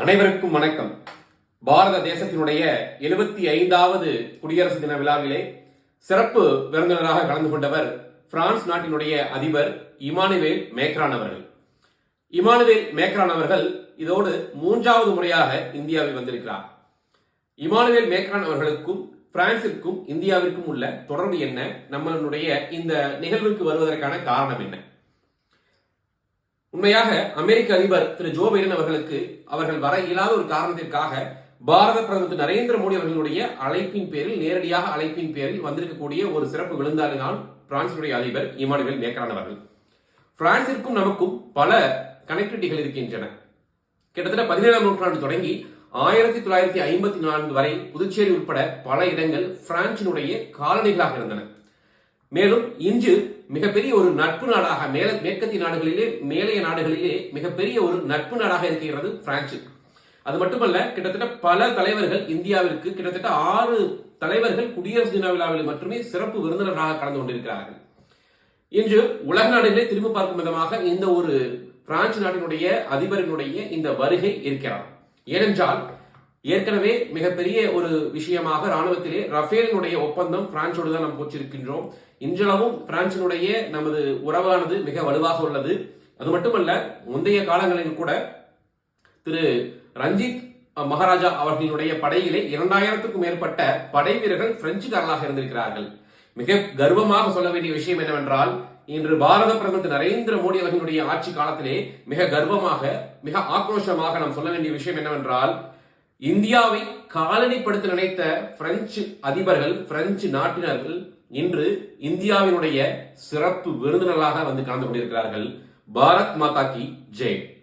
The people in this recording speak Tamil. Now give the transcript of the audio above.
அனைவருக்கும் வணக்கம். பாரத தேசத்தினுடைய எழுபத்தி ஐந்தாவது குடியரசு தின விழாவிலே சிறப்பு விருந்தினராக கலந்து கொண்டவர் பிரான்ஸ் நாட்டினுடைய அதிபர் இமானுவேல் மேக்ரான் அவர்கள். இமானுவேல் மேக்ரான் அவர்கள் இதோடு மூன்றாவது முறையாக இந்தியாவில் வந்திருக்கிறார். இமானுவேல் மேக்ரான் அவர்களுக்கும் பிரான்சிற்கும் இந்தியாவிற்கும் உள்ள தொடர்பு என்ன? நம்மளுடைய இந்த நிகழ்வுக்கு வருவதற்கான காரணம் என்ன? உண்மையாக அமெரிக்க அதிபர் திரு ஜோ பைடன் அவர்களுக்கு அவர்கள் வர இயலாத ஒரு காரணத்திற்காக பாரத பிரதமர் திரு நரேந்திர மோடி அவர்களுடைய அழைப்பின் பேரில் நேரடியாக அழைப்பின் பேரில் வந்திருக்கக்கூடிய ஒரு சிறப்பு விழுந்தாளினால் பிரான்சினுடைய அதிபர் இமானுவேல் மேக்ரான் அவர்கள். பிரான்சிற்கும் நமக்கும் பல கனெக்டிவிட்டிகள் இருக்கின்றன. கிட்டத்தட்ட பதினேழாம் நூற்றாண்டு தொடங்கி ஆயிரத்தி தொள்ளாயிரத்தி ஐம்பத்தி நான்கு வரை புதுச்சேரி உட்பட பல இடங்கள் பிரான்சினுடைய காலனிகளாக இருந்தன. மேலும் இன்று மிகப்பெரிய ஒரு நட்பு நாடாக மேல மேற்கத்திய நாடுகளிலே மேலைய நாடுகளிலே மிகப்பெரிய ஒரு நட்பு நாடாக இருக்கிறது பிரான்ஸ் அது மட்டுமல்ல கிட்டத்தட்ட பல தலைவர்கள் இந்தியாவிற்கு கிட்டத்தட்ட ஆறு தலைவர்கள் குடியரசு தின விழாவில் மட்டுமே சிறப்பு விருந்தினராக கலந்து கொண்டிருக்கிறார்கள். இன்று உலக நாடுகளே திரும்பி பார்க்கும் விதமாக இந்த ஒரு பிரான்ஸ் நாட்டினுடைய அதிபரினுடைய இந்த வருகை இருக்கிறார். ஏனென்றால் ஏற்கனவே மிகப்பெரிய ஒரு விஷயமாக ராணுவத்திலே ரஃபேலினுடைய ஒப்பந்தம் பிரான்சோடு தான் நாம் போச்சிருக்கின்றோம் இன்றளவும் பிரான்சினுடைய நமது உறவானது மிக வலுவாக உள்ளது. அது மட்டுமல்ல முந்தைய காலங்களில் கூட திரு ரஞ்சித் மகாராஜா அவர்களுடைய படையிலே இரண்டாயிரத்துக்கும் மேற்பட்ட படை வீரர்கள் பிரெஞ்சுக்காரர்களாக இருந்திருக்கிறார்கள். மிக கர்வமாக சொல்ல வேண்டிய விஷயம் என்னவென்றால் இன்று பாரத பிரதமர் நரேந்திர மோடி அவர்களுடைய ஆட்சி காலத்திலே மிக கர்வமாக மிக ஆக்ரோஷமாக நாம் சொல்ல வேண்டிய விஷயம் என்னவென்றால் இந்தியாவை காலனிப்படுத்த நினைத்த பிரெஞ்சு அதிபர்கள் பிரெஞ்சு நாட்டினர்கள் இன்று இந்தியாவினுடைய சிறப்பு விருந்தினர்களாக வந்து கலந்து கொண்டிருக்கிறார்கள். பாரத் மாதா கி ஜெய்.